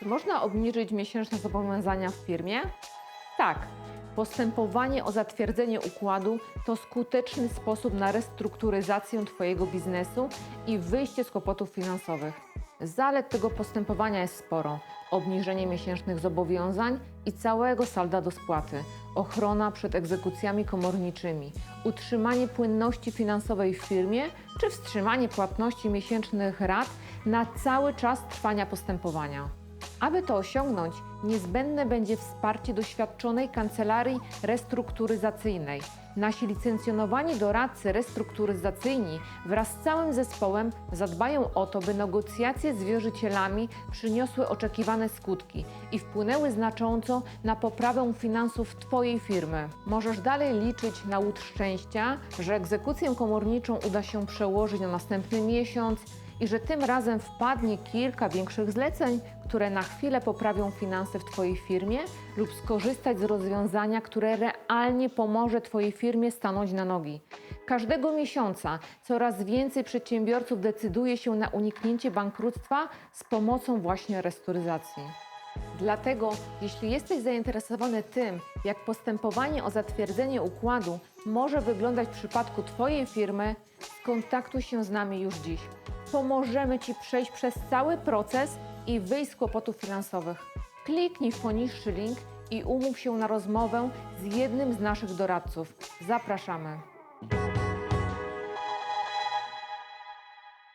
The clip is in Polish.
Czy można obniżyć miesięczne zobowiązania w firmie? Tak. Postępowanie o zatwierdzenie układu to skuteczny sposób na restrukturyzację Twojego biznesu i wyjście z kłopotów finansowych. Zalet tego postępowania jest sporo. Obniżenie miesięcznych zobowiązań i całego salda do spłaty, ochrona przed egzekucjami komorniczymi, utrzymanie płynności finansowej w firmie czy wstrzymanie płatności miesięcznych rat na cały czas trwania postępowania. Aby to osiągnąć, niezbędne będzie wsparcie doświadczonej kancelarii restrukturyzacyjnej. Nasi licencjonowani doradcy restrukturyzacyjni wraz z całym zespołem zadbają o to, by negocjacje z wierzycielami przyniosły oczekiwane skutki i wpłynęły znacząco na poprawę finansów Twojej firmy. Możesz dalej liczyć na łód szczęścia, że egzekucję komorniczą uda się przełożyć na następny miesiąc i że tym razem wpadnie kilka większych zleceń, które na chwilę poprawią finanse w Twojej firmie lub skorzystać z rozwiązania, które realnie pomoże Twojej firmie stanąć na nogi. Każdego miesiąca coraz więcej przedsiębiorców decyduje się na uniknięcie bankructwa z pomocą właśnie restrukturyzacji. Dlatego, jeśli jesteś zainteresowany tym, jak postępowanie o zatwierdzenie układu może wyglądać w przypadku Twojej firmy, skontaktuj się z nami już dziś. Pomożemy Ci przejść przez cały proces i wyjść z kłopotów finansowych. Kliknij w poniższy link i umów się na rozmowę z jednym z naszych doradców. Zapraszamy.